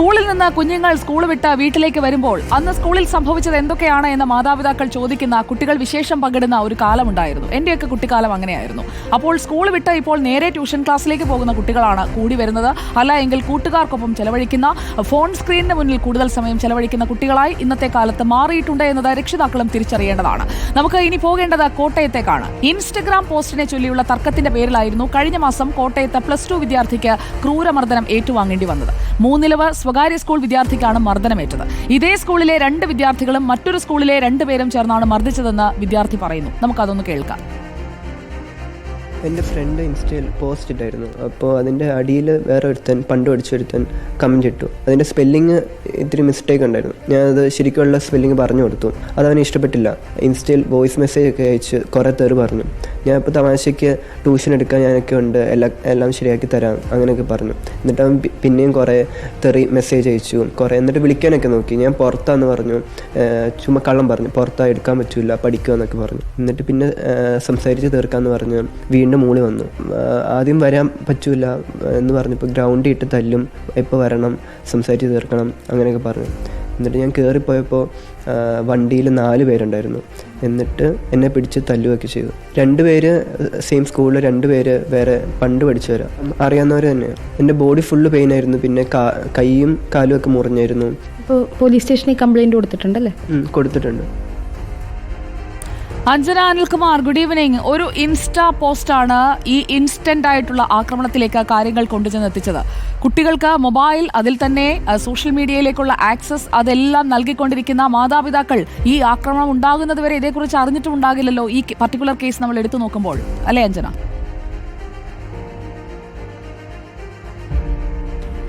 സ്കൂളിൽ നിന്ന് കുഞ്ഞുങ്ങൾ സ്കൂൾ വിട്ട് വീട്ടിലേക്ക് വരുമ്പോൾ അന്ന് സ്കൂളിൽ സംഭവിച്ചത് എന്തൊക്കെയാണ് എന്ന് മാതാപിതാക്കൾ ചോദിക്കുന്ന കുട്ടികൾ വിശേഷം പങ്കിടുന്ന ഒരു കാലമുണ്ടായിരുന്നു. എന്റെയൊക്കെ കുട്ടിക്കാലം അങ്ങനെയായിരുന്നു. അപ്പോൾ സ്കൂൾ വിട്ട് ഇപ്പോൾ നേരെ ട്യൂഷൻ ക്ലാസ്സിലേക്ക് പോകുന്ന കുട്ടികളാണ് കൂടി വരുന്നത്. അല്ല എങ്കിൽ കൂട്ടുകാർക്കൊപ്പം ചെലവഴിക്കുന്ന ഫോൺ സ്ക്രീനിന് മുന്നിൽ കൂടുതൽ സമയം ചെലവഴിക്കുന്ന കുട്ടികളായി ഇന്നത്തെ കാലത്ത് മാറിയിട്ടുണ്ട് എന്നത് രക്ഷിതാക്കളും തിരിച്ചറിയേണ്ടതാണ്. നമുക്ക് ഇനി പോകേണ്ടത് കോട്ടയത്തേക്കാണ്. ഇൻസ്റ്റഗ്രാം പോസ്റ്റിനെ ചൊല്ലിയുള്ള തർക്കത്തിന്റെ പേരിലായിരുന്നു കഴിഞ്ഞ മാസം കോട്ടയത്ത് പ്ലസ് ടു വിദ്യാർത്ഥിക്ക് ക്രൂരമർദ്ദനം ഏറ്റുവാങ്ങേണ്ടി വന്നത്. മൂന്നിലവ് സ്വകാര്യ സ്കൂൾ വിദ്യാർത്ഥിക്കാണ് മർദ്ദനമേറ്റത്. ഇതേ സ്കൂളിലെ രണ്ട് വിദ്യാർത്ഥികളും മറ്റൊരു സ്കൂളിലെ രണ്ടുപേരും ചേർന്നാണ് മർദ്ദിച്ചതെന്ന് വിദ്യാർത്ഥി പറയുന്നു. നമുക്കതൊന്ന് കേൾക്കാം. എന്റെ ഫ്രണ്ട് ഇൻസ്റ്റയിൽ പോസ്റ്റ് ഇട്ടായിരുന്നു. അപ്പോൾ അതിന്റെ അടിയിൽ വേറെ ഒരുത്തൻ പണ്ട് പഠിച്ചൊരുത്തൻ കമന്റ് ഇട്ടു. അതിന്റെ സ്പെല്ലിങ് ഇത്തിരി മിസ്റ്റേക്ക് ഉണ്ടായിരുന്നു. ഞാൻ അത് ശരിക്കുള്ള സ്പെല്ലിങ് പറഞ്ഞു കൊടുത്തു. അത് അതവന് ഇഷ്ടപ്പെട്ടില്ല. ഇൻസ്റ്റയിൽ വോയിസ് മെസ്സേജ് ഒക്കെ അയച്ച് കുറേ തേർ പറഞ്ഞു. ഞാൻ ഇപ്പോൾ തമാശയ്ക്ക് ട്യൂഷൻ എടുക്കാൻ ഞാനൊക്കെ ഉണ്ട്. എല്ലാം എല്ലാം ശരിയാക്കി തരാം. അങ്ങനെയൊക്കെ പറഞ്ഞു. എന്നിട്ട് അവൻ പിന്നെയും കുറേ തെറി മെസ്സേജ് അയച്ചു. കുറേ എന്നിട്ട് വിളിക്കാനൊക്കെ നോക്കി. ഞാൻ പുറത്താന്ന് പറഞ്ഞു. ചുമ്മാ കള്ളം പറഞ്ഞു. പുറത്താ എടുക്കാൻ പറ്റില്ല പഠിക്കുക എന്നൊക്കെ പറഞ്ഞു. എന്നിട്ട് പിന്നെ സംസാരിച്ച് തീർക്കാമെന്ന് പറഞ്ഞു വീണ്ടും മൂളി വന്നു. ആദ്യം വരാൻ പറ്റൂല എന്ന് പറഞ്ഞപ്പോൾ ഗ്രൗണ്ട് ഇട്ട് തല്ലും എപ്പോൾ വരണം സംസാരിച്ച് തീർക്കണം അങ്ങനെയൊക്കെ പറഞ്ഞു. എന്നിട്ട് ഞാൻ കയറിപ്പോയപ്പോൾ വണ്ടിയിൽ നാല് പേരുണ്ടായിരുന്നു. എന്നിട്ട് എന്നെ പിടിച്ച് തല്ലുകയൊക്കെ ചെയ്തു. രണ്ട് പേര് സെയിം സ്കൂളിൽ രണ്ട് പേര് വേറെ പണ്ട് പഠിച്ചവരാ. അറിയാവുന്നവർ തന്നെ എന്റെ ബോഡി ഫുള്ള് പെയിൻ ആയിരുന്നു. പിന്നെ കൈയും കാലും ഒക്കെ മുറിഞ്ഞായിരുന്നു. ഇപ്പോൾ പോലീസ് സ്റ്റേഷനിൽ കംപ്ലൈന്റ് കൊടുത്തിട്ടുണ്ടല്ലേ? കൊടുത്തിട്ടുണ്ട്. അഞ്ജന അനിൽകുമാർ ഗുഡ് ഈവനിങ് ഒരു ഇൻസ്റ്റാ പോസ്റ്റാണ് ഈ ഇൻസ്റ്റന്റ് ആയിട്ടുള്ള ആക്രമണത്തിലേക്ക് കാര്യങ്ങൾ കൊണ്ടുചെന്നെത്തിച്ചത്. കുട്ടികൾക്ക് മൊബൈൽ അതിൽ തന്നെ സോഷ്യൽ മീഡിയയിലേക്കുള്ള ആക്സസ് അതെല്ലാം നൽകിക്കൊണ്ടിരിക്കുന്ന മാതാപിതാക്കൾ ഈ ആക്രമണം ഉണ്ടാകുന്നതുവരെ ഇതേക്കുറിച്ച് അറിഞ്ഞിട്ടും ഉണ്ടാകില്ലല്ലോ ഈ പർട്ടിക്കുലർ കേസ് നമ്മൾ എടുത്തു നോക്കുമ്പോൾ. അല്ലേ Anjana?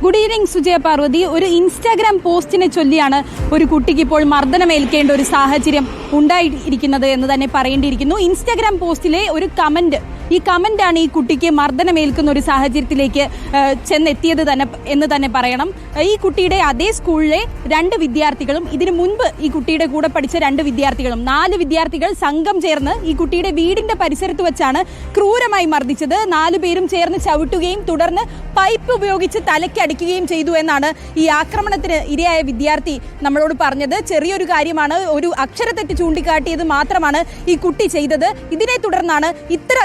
Good evening Sujaya Parvathy. ഒരു ഇൻസ്റ്റാഗ്രാം പോസ്റ്റിനെ ചൊല്ലിയാണ് ഒരു കുട്ടിക്ക് ഇപ്പോൾ മർദ്ദനമേൽക്കേണ്ട ഒരു സാഹചര്യം ഉണ്ടായിരിക്കുന്നത് എന്ന് തന്നെ പറയേണ്ടിയിരിക്കുന്നു. ഇൻസ്റ്റാഗ്രാം പോസ്റ്റിലെ ഒരു കമന്റ് ഈ കമന്റ് ആണ് ഈ കുട്ടിക്ക് മർദ്ദനമേൽക്കുന്ന ഒരു സാഹചര്യത്തിലേക്ക് ചെന്നെത്തിയത് തന്നെ എന്ന് തന്നെ പറയണം. ഈ കുട്ടിയുടെ അതേ സ്കൂളിലെ രണ്ട് വിദ്യാർത്ഥികളും ഇതിനു മുൻപ് ഈ കുട്ടിയുടെ കൂടെ പഠിച്ച രണ്ട് വിദ്യാർത്ഥികളും നാല് വിദ്യാർത്ഥികൾ സംഘം ചേർന്ന് ഈ കുട്ടിയുടെ വീടിന്റെ പരിസരത്ത് വെച്ചാണ് ക്രൂരമായി മർദ്ദിച്ചത്. നാലു പേരും ചേർന്ന് ചവിട്ടുകയും തുടർന്ന് പൈപ്പ് ഉപയോഗിച്ച് തലയ്ക്കടിക്കുകയും ചെയ്തു എന്നാണ് ഈ ആക്രമണത്തിന് ഇരയായ വിദ്യാർത്ഥി നമ്മളോട് പറഞ്ഞത്. ചെറിയൊരു കാര്യമാണ് ഒരു അക്ഷരത്തെറ്റ് ചൂണ്ടിക്കാട്ടിയത് മാത്രമാണ് ഈ കുട്ടി ചെയ്തത്. ഇതിനെ തുടർന്നാണ് ഇത്ര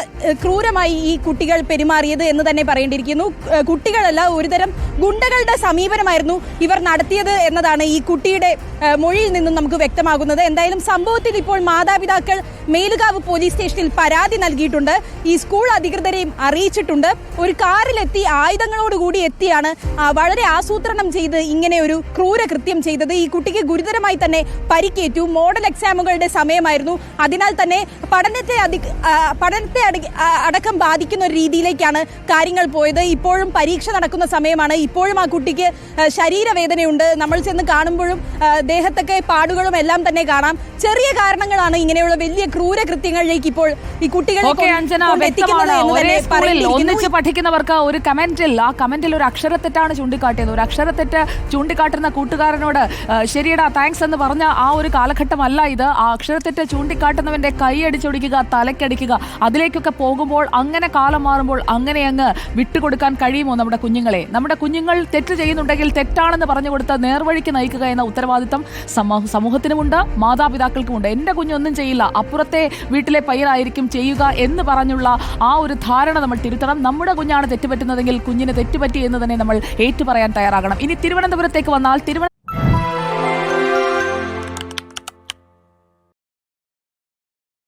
ക്രൂരമായി ഈ കുട്ടികൾ പെരുമാറിയത് എന്ന് തന്നെ പറയേണ്ടിയിരിക്കുന്നു. കുട്ടികളല്ല ഒരുതരം ഗുണ്ടകളുടെ സമീപനമായിരുന്നു ഇവർ നടത്തിയത് എന്നതാണ് ഈ കുട്ടിയുടെ മൊഴിയിൽ നിന്നും നമുക്ക് വ്യക്തമാകുന്നത്. എന്തായാലും സംഭവത്തിൽ ഇപ്പോൾ മാതാപിതാക്കൾ മേലുകാവ് പോലീസ് സ്റ്റേഷനിൽ പരാതി നൽകിയിട്ടുണ്ട്. ഈ സ്കൂൾ അധികൃതരെയും അറിയിച്ചിട്ടുണ്ട്. ഒരു കാറിലെത്തി ആയുധങ്ങളോടുകൂടി എത്തിയാണ് വളരെ ആസൂത്രണം ചെയ്ത് ഇങ്ങനെ ഒരു ക്രൂരകൃത്യം ചെയ്തത്. ഈ കുട്ടിക്ക് ഗുരുതരമായി തന്നെ പരിക്കേറ്റു. മോഡൽ എക്സാമുകളുടെ സമയമായിരുന്നു. അതിനാൽ തന്നെ പഠനത്തെ പഠനത്തെ അടക്കം ബാധിക്കുന്ന ഒരു രീതിയിലേക്കാണ് കാര്യങ്ങൾ പോയത്. ഇപ്പോഴും പരീക്ഷ നടക്കുന്ന സമയമാണ്. ഇപ്പോഴും ആ കുട്ടിക്ക് ശരീരവേദനയുണ്ട്. നമ്മൾ ചെന്ന് കാണുമ്പോഴും ദേഹത്തൊക്കെ പാടുകളും എല്ലാം തന്നെ കാണാം. ചെറിയ കാരണങ്ങളാണ് ഇങ്ങനെയുള്ള വലിയ ക്രൂര കൃത്യങ്ങളിലേക്ക് ഇപ്പോൾ ഈ കുട്ടികളെ. ഒന്നിച്ച് പഠിക്കുന്നവർക്ക് ഒരു കമന്റിൽ ആ കമന്റിൽ ഒരു അക്ഷരത്തെറ്റാണ് ചൂണ്ടിക്കാട്ടിയത്. ഒരു അക്ഷരത്തെറ്റ് ചൂണ്ടിക്കാട്ടുന്ന കൂട്ടുകാരനോട് ശരിയടാ താങ്ക്സ് എന്ന് പറഞ്ഞ ആ ഒരു കാലഘട്ടമല്ല ഇത്. ആ അക്ഷരത്തെറ്റ് ചൂണ്ടിക്കാട്ടുന്നവന്റെ കൈ അടിച്ചൊടിക്കുക തലക്കടിക്കുക അതിലേക്കൊക്കെ പോകുമ്പോൾ അങ്ങനെ കാലം മാറുമ്പോൾ അങ്ങനെ അങ്ങ് വിട്ടുകൊടുക്കാൻ കഴിയുമോ നമ്മുടെ കുഞ്ഞുങ്ങളെ? നമ്മുടെ കുഞ്ഞുങ്ങൾ തെറ്റ് ചെയ്യുന്നുണ്ടെങ്കിൽ തെറ്റാണെന്ന് പറഞ്ഞു കൊടുത്ത് നേർവഴിക്ക് നയിക്കുക എന്ന ഉത്തരവാദിത്തം സമൂഹ- സമൂഹത്തിനുമുണ്ട് മാതാപിതാക്കൾക്കുമുണ്ട്. എന്റെ കുഞ്ഞൊന്നും ചെയ്യില്ല. അപ്പുറത്തെ വീട്ടിലെ പയ്യനായിരിക്കും ചെയ്യുക എന്ന് പറഞ്ഞുള്ള ആ ഒരു ധാരണ നമ്മൾ തിരുത്തണം. നമ്മുടെ കുഞ്ഞാണ് തെറ്റുപറ്റുന്നതെങ്കിൽ കുഞ്ഞിന് തെറ്റുപറ്റി എന്ന് തന്നെ നമ്മൾ ഏറ്റുപറയാൻ തയ്യാറാകണം. ഇനി തിരുവനന്തപുരത്തേക്ക് വന്നാൽ തിരുവനന്തപുരം